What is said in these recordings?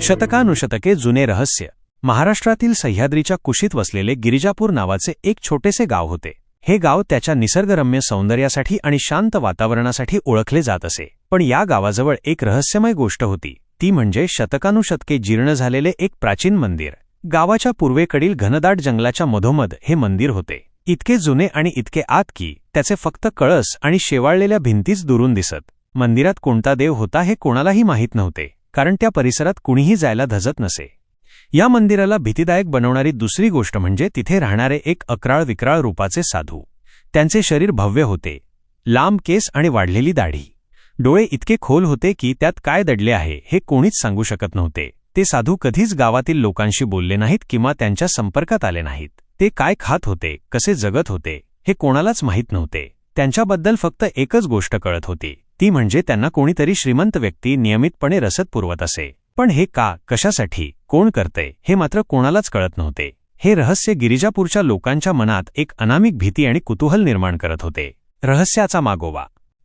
शतकानुशतके जुने रहस्य. महाराष्ट्रातील सह्याद्रीच्या कुशीत वसलेले गिरिजापूर नावाचे एक छोटेसे गाव होते. हे गाव त्याच्या निसर्गरम्य सौंदर्यासाठी आणि शांत वातावरणासाठी ओळखले जात असे. पण या गावाजवळ एक रहस्यमय गोष्ट होती. ती म्हणजे शतकानुशतके जीर्ण झालेले एक प्राचीन मंदिर. गावाच्या पूर्वेकडील घनदाट जंगलाच्या मधोमध हे मंदिर होते. इतके जुने आणि इतके आत की त्याचे फक्त कळस आणि शेवाळलेल्या भिंतीच दुरून दिसत. मंदिरात कोणता देव होता हे कोणालाही माहीत नव्हते कारण त्या परिसरात कुणीही जायला धजत नसे. या मंदिराला भीतीदायक बनवणारी दुसरी गोष्ट म्हणजे तिथे राहणारे एक अकराळ विक्राळ रूपाचे साधू. त्यांचे शरीर भव्य होते लांब केस आणि वाढलेली दाढी. डोळे इतके खोल होते की त्यात काय दडले आहे हे कोणीच सांगू शकत नव्हते. ते साधू कधीच गावातील लोकांशी बोलले नाहीत किंवा त्यांच्या संपर्कात आले नाहीत. ते काय खात होते कसे जगत होते हे कोणालाच माहीत नव्हते. त्यांच्याबद्दल फक्त एकच गोष्ट कळत होती ती म्हणजे त्यांना कोणीतरी श्रीमंत व्यक्ती नियमितपणे रसद पुरवत असे. पण हे का कशासाठी कोण करते हे मात्र कोणालाच कळत नव्हते. हे रहस्य गिरिजापूरच्या लोकांच्या मनात एक अनामिक भीती आणि कुतूहल निर्माण करत होते. रहस्याचा मागोवा.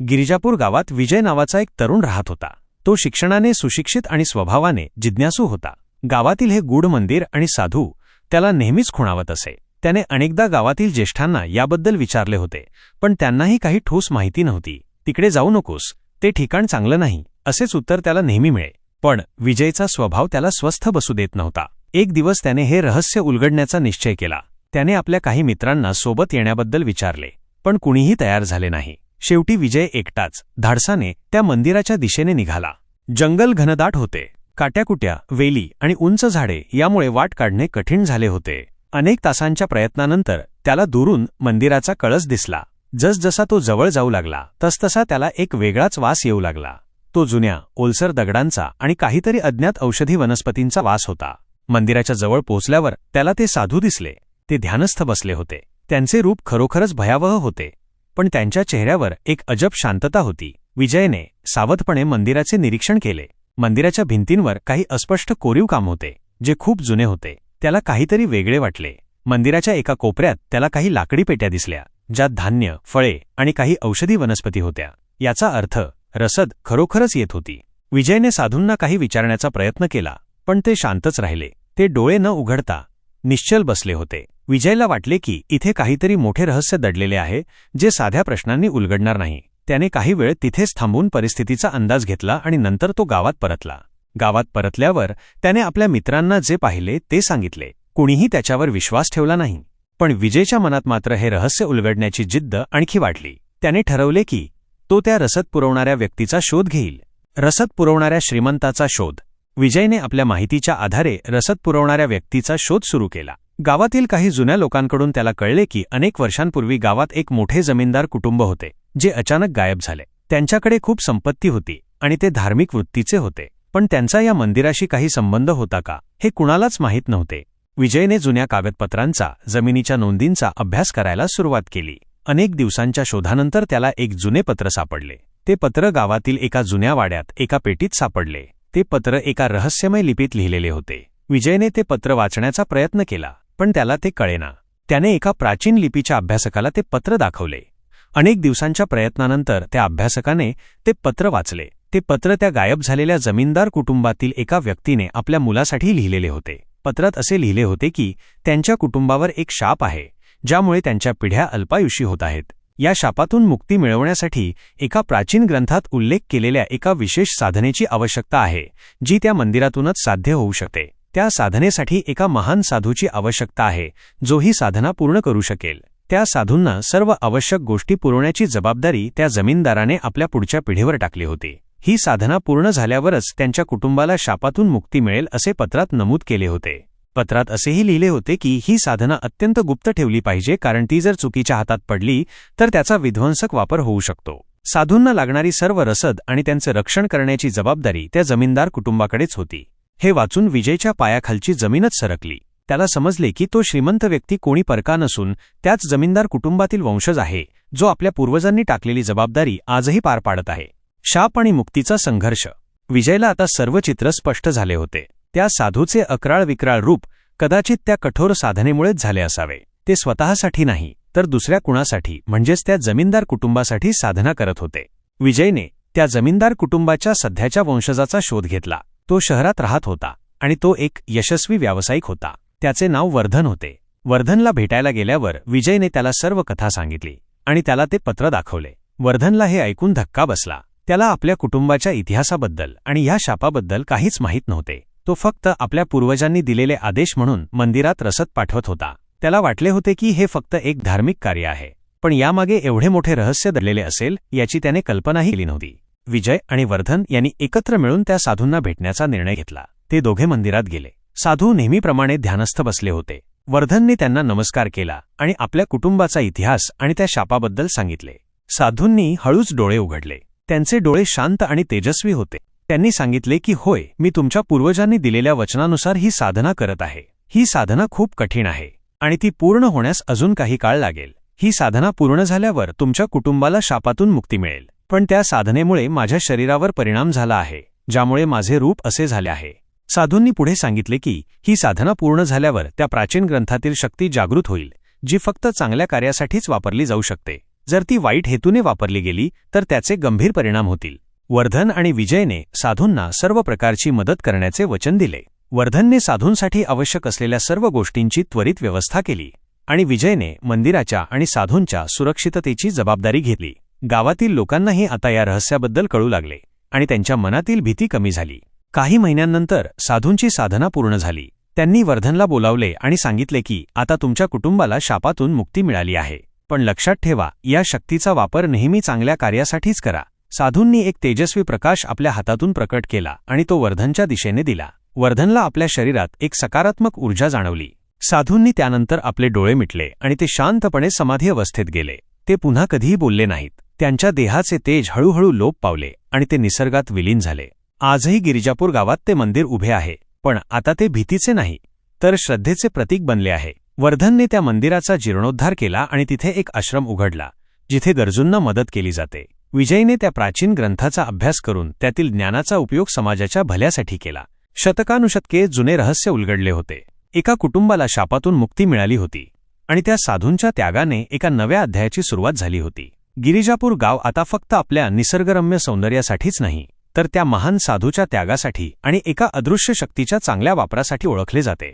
गिरिजापूर गावात विजय नावाचा एक तरुण राहत होता. तो शिक्षणाने सुशिक्षित आणि स्वभावाने जिज्ञासू होता. गावातील हे गूढ मंदिर आणि साधू त्याला नेहमीच खुणावत असे. त्याने अनेकदा गावातील ज्येष्ठांना याबद्दल विचारले होते पण त्यांनाही काही ठोस माहिती नव्हती. तिकडे जाऊ नकोस ते ठिकाण चांगलं नाही असेच उत्तर त्याला नेहमी मिळे. पण विजयचा स्वभाव त्याला स्वस्थ बसू देत नव्हता. एक दिवस त्याने हे रहस्य उलगडण्याचा निश्चय केला. त्याने आपल्या काही मित्रांना सोबत येण्याबद्दल विचारले पण कुणीही तयार झाले नाही. शेवटी विजय एकटाच धाडसाने त्या मंदिराच्या दिशेने निघाला. जंगल घनदाट होते. काट्याकुट्या वेली आणि उंच झाडे यामुळे वाट काढणे कठीण झाले होते. अनेक तासांच्या प्रयत्नानंतर त्याला दुरून मंदिराचा कळस दिसला. जसजसा तो जवळ जाऊ लागला तसतसा त्याला एक वेगळाच वास येऊ लागला. तो जुन्या ओलसर दगडांचा आणि काहीतरी अज्ञात औषधी वनस्पतींचा वास होता. मंदिराच्या जवळ पोचल्यावर त्याला ते साधू दिसले. ते ध्यानस्थ बसले होते. त्यांचे रूप खरोखरच भयावह होते. पण त्यांच्या चेहऱ्यावर एक अजब शांतता होती. विजयने सावधपणे मंदिराचे निरीक्षण केले. मंदिराच्या भिंतींवर काही अस्पष्ट कोरीव काम होते जे खूप जुने होते. त्याला काहीतरी वेगळे वाटले. मंदिराच्या एका कोपऱ्यात त्याला काही लाकडी पेट्या दिसल्या. ज्यात धान्य फळे आणि काही औषधी वनस्पती होत्या. याचा अर्थ रसद खरोखरच येत होती. विजयने साधूंना काही विचारण्याचा प्रयत्न केला पण ते शांतच राहिले. ते डोळे न उघडता निश्चल बसले होते. विजयला वाटले की इथे काहीतरी मोठे रहस्य दडलेले आहे जे साध्या प्रश्नांनी उलगडणार नाही. त्याने काही वेळ तिथेच थांबून परिस्थितीचा अंदाज घेतला आणि नंतर तो गावात परतला. गावात परतल्यावर त्याने आपल्या मित्रांना जे पाहिले ते सांगितले. कुणीही त्याच्यावर विश्वास ठेवला नाही. पण विजयच्या मनात मात्र हे रहस्य उलगडण्याची जिद्द आणखी वाढली. त्याने ठरवले की तो त्या रसद पुरवणाऱ्या व्यक्तीचा शोध घेईल. रसद पुरवणाऱ्या श्रीमंताचा शोध. विजयने आपल्या माहितीच्या आधारे रसद पुरवणाऱ्या व्यक्तीचा शोध सुरू केला. गावातील काही जुन्या लोकांकडून त्याला कळले की अनेक वर्षांपूर्वी गावात एक मोठे जमीनदार कुटुंब होते जे अचानक गायब झाले. त्यांच्याकडे खूप संपत्ती होती आणि ते धार्मिक वृत्तीचे होते. पण त्यांचा या मंदिराशी काही संबंध होता का हे कुणालाच माहीत नव्हते. विजयने जुन्या कागदपत्रांचा जमिनीच्या नोंदींचा अभ्यास करायला सुरुवात केली. अनेक दिवसांच्या शोधानंतर त्याला एक जुने पत्र सापडले. ते पत्र गावातील एका जुन्या वाड्यात एका पेटीत सापडले. ते पत्र एका रहस्यमय लिपीत लिहिलेले होते. विजयने ते पत्र वाचण्याचा प्रयत्न केला पण त्याला ते कळेना. त्याने एका प्राचीन लिपीच्या अभ्यासकाला ते पत्र दाखवले. अनेक दिवसांच्या प्रयत्नानंतर त्या अभ्यासकाने ते पत्र वाचले. ते पत्र त्या गायब झालेल्या जमीनदार कुटुंबातील एका व्यक्तीने आपल्या मुलासाठी लिहिलेले होते. पत्रात असे लिहिले होते की त्यांच्या कुटुंबावर एक शाप आहे ज्यामुळे त्यांच्या पिढ्या अल्पायुषी होत आहेत. या शापातून मुक्ती मिळवण्यासाठी एका प्राचीन ग्रंथात उल्लेख केलेल्या एका विशेष साधनेची आवश्यकता आहे जी त्या मंदिरातूनच साध्य होऊ शकते. त्या साधनेसाठी एका महान साधूची आवश्यकता आहे जो ही साधना पूर्ण करू शकेल. त्या साधूंना सर्व आवश्यक गोष्टी पुरवण्याची जबाबदारी त्या जमीनदाराने आपल्या पुढच्या पिढीवर टाकली होती. ही साधना पूर्ण झाल्यावरच त्यांच्या कुटुंबाला शापातून मुक्ती मिळेल असे पत्रात नमूद केले होते. पत्रात असेही लिहिले होते की ही साधना अत्यंत गुप्त ठेवली पाहिजे कारण ती जर चुकीच्या हातात पडली तर त्याचा विध्वंसक वापर होऊ शकतो. साधूंना लागणारी सर्व रसद आणि त्यांचे रक्षण करण्याची जबाबदारी त्या जमीनदार कुटुंबाकडेच होती. हे वाचून विजयच्या पायाखालची जमीनच सरकली. त्याला समजले की तो श्रीमंत व्यक्ती कोणी परका नसून त्याच जमीनदार कुटुंबातील वंशज आहे जो आपल्या पूर्वजांनी टाकलेली जबाबदारी आजही पार पाडत आहे. शाप आणि मुक्तीचा संघर्ष. विजयला आता सर्व चित्र स्पष्ट झाले होते. त्या साधूचे अकराळ विक्राळ रूप कदाचित त्या कठोर साधनेमुळेच झाले असावे. ते स्वतःसाठी नाही तर दुसऱ्या कुणासाठी म्हणजेच त्या जमीनदार कुटुंबासाठी साधना करत होते. विजयने त्या जमीनदार कुटुंबाच्या सध्याच्या वंशजाचा शोध घेतला. तो शहरात राहत होता आणि तो एक यशस्वी व्यावसायिक होता. त्याचे नाव वर्धन होते. वर्धनला भेटायला गेल्यावर विजयने त्याला सर्व कथा सांगितली आणि त्याला ते पत्र दाखवले. वर्धनला हे ऐकून धक्का बसला. त्याला आपल्या कुटुंबाच्या इतिहासाबद्दल आणि ह्या शापाबद्दल काहीच माहीत नव्हते. तो फक्त आपल्या पूर्वजांनी दिलेले आदेश म्हणून मंदिरात रसद पाठवत होता. त्याला वाटले होते की हे फक्त एक धार्मिक कार्य आहे. पण यामागे एवढे मोठे रहस्य दडलेले असेल याची त्याने कल्पनाही केली नव्हती. विजय आणि वर्धन यांनी एकत्र मिळून त्या साधूंना भेटण्याचा निर्णय घेतला. ते दोघे मंदिरात गेले. साधू नेहमीप्रमाणे ध्यानस्थ बसले होते. वर्धनने त्यांना नमस्कार केला आणि आपल्या कुटुंबाचा इतिहास आणि त्या शापाबद्दल सांगितले. साधूंनी हळूच डोळे उघडले. त्यांचे डोळे शांत आणि तेजस्वी होते. त्यांनी सांगितले की होय मी तुमच्या पूर्वजांनी दिलेल्या वचनानुसार ही साधना करत आहे. ही साधना खूप कठीण आहे आणि ती पूर्ण होण्यास अजून काही काळ लागेल. ही साधना पूर्ण झाल्यावर तुमच्या कुटुंबाला शापातून मुक्ती मिळेल. पण त्या साधनेमुळे माझ्या शरीरावर परिणाम झाला आहे ज्यामुळे माझे रूप असे झाले आहे. साधूंनी पुढे सांगितले की ही साधना पूर्ण झाल्यावर त्या प्राचीन ग्रंथातील शक्ती जागृत होईल जी फक्त चांगल्या कार्यासाठीच वापरली जाऊ शकते. जर ती वाईट हेतूने वापरली गेली तर त्याचे गंभीर परिणाम होतील. वर्धन आणि विजयने साधूंना सर्व प्रकारची मदत करण्याचे वचन दिले. वर्धनने साधूंसाठी आवश्यक असलेल्या सर्व गोष्टींची त्वरित व्यवस्था केली आणि विजयने मंदिराच्या आणि साधूंच्या सुरक्षिततेची जबाबदारी घेतली. गावातील लोकांनाही आता या रहस्याबद्दल कळू लागले आणि त्यांच्या मनातील भीती कमी झाली. काही महिन्यांनंतर साधूंची साधना पूर्ण झाली. त्यांनी वर्धनला बोलावले आणि सांगितले की आता तुमच्या कुटुंबाला शापातून मुक्ती मिळाली आहे. पण लक्षात ठेवा या शक्तीचा वापर नेहमी चांगल्या कार्यासाठीच करा. साधूंनी एक तेजस्वी प्रकाश आपल्या हातातून प्रकट केला आणि तो वर्धनच्या दिशेने दिला. वर्धनला आपल्या शरीरात एक सकारात्मक ऊर्जा जाणवली. साधूंनी त्यानंतर आपले डोळे मिटले आणि ते शांतपणे समाधी अवस्थेत गेले. ते पुन्हा कधीही बोलले नाहीत. त्यांच्या देहाचे तेज हळूहळू लोप पावले आणि ते निसर्गात विलीन झाले. आजही गिरिजापूर गावात ते मंदिर उभे आहे पण आता ते भीतीचे नाही तर श्रद्धेचे प्रतीक बनले आहे. वर्धनने त्या मंदिराचा जीर्णोद्धार केला आणि तिथे एक आश्रम उघडला जिथे गरजूंना मदत केली जाते. विजयने त्या प्राचीन ग्रंथाचा अभ्यास करून त्यातील ज्ञानाचा उपयोग समाजाच्या भल्यासाठी केला. शतकानुशतके जुने रहस्य उलगडले होते. एका कुटुंबाला शापातून मुक्ती मिळाली होती आणि त्या साधूंच्या त्यागाने एका नव्या अध्यायाची सुरुवात झाली होती. गिरिजापूर गाव आता फक्त आपल्या निसर्गरम्य सौंदर्यासाठीच नाही तर त्या महान साधूच्या त्यागासाठी आणि एका अदृश्य शक्तीच्या चांगल्या वापरासाठी ओळखले जाते.